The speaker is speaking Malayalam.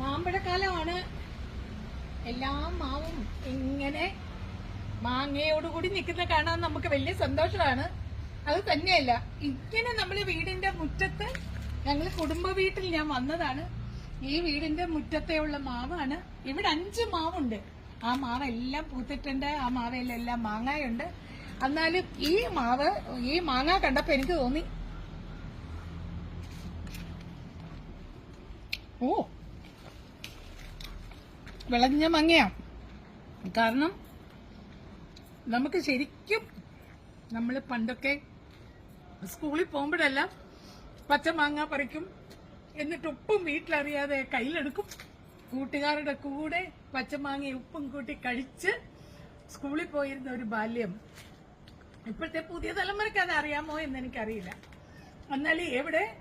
മാമ്പഴക്കാലമാണ് എല്ലാ മാവും ഇങ്ങനെ മാങ്ങയോടുകൂടി നിൽക്കുന്ന കാണാൻ നമുക്ക് വലിയ സന്തോഷമാണ്. അത് തന്നെയല്ല ഇങ്ങനെ നമ്മൾ വീടിന്റെ മുറ്റത്ത് ഞങ്ങൾ കുടുംബ വീട്ടിൽ ഞാൻ വന്നതാണ്. ഈ വീടിന്റെ മുറ്റത്തെയുള്ള മാവാണ്. ഇവിടെ അഞ്ച് മാവുണ്ട്. ആ മാവ് എല്ലാം പൂത്തിട്ടുണ്ട്. ആ മാവയിലെല്ലാം മാങ്ങായുണ്ട്. എന്നാലും ഈ മാവ് ഈ മാങ്ങ കണ്ടപ്പോ എനിക്ക് തോന്നി. ഓ വിളഞ്ഞ മങ്ങയാ കാരണം നമുക്ക് ശരിക്കും നമ്മൾ പണ്ടൊക്കെ സ്കൂളിൽ പോകുമ്പോഴെല്ലാം പച്ചമാങ്ങ പറിക്കും. എന്നിട്ട് ഉപ്പും വീട്ടിലറിയാതെ കയ്യിലെടുക്കും. കൂട്ടുകാരുടെ കൂടെ പച്ചമാങ്ങ ഉപ്പും കൂട്ടി കഴിച്ച് സ്കൂളിൽ പോയിരുന്ന ഒരു ബാല്യം. ഇപ്പോഴത്തെ പുതിയ തലമുറയ്ക്ക് അത് അറിയാമോ എന്ന് എനിക്കറിയില്ല. എന്നാൽ എവിടെ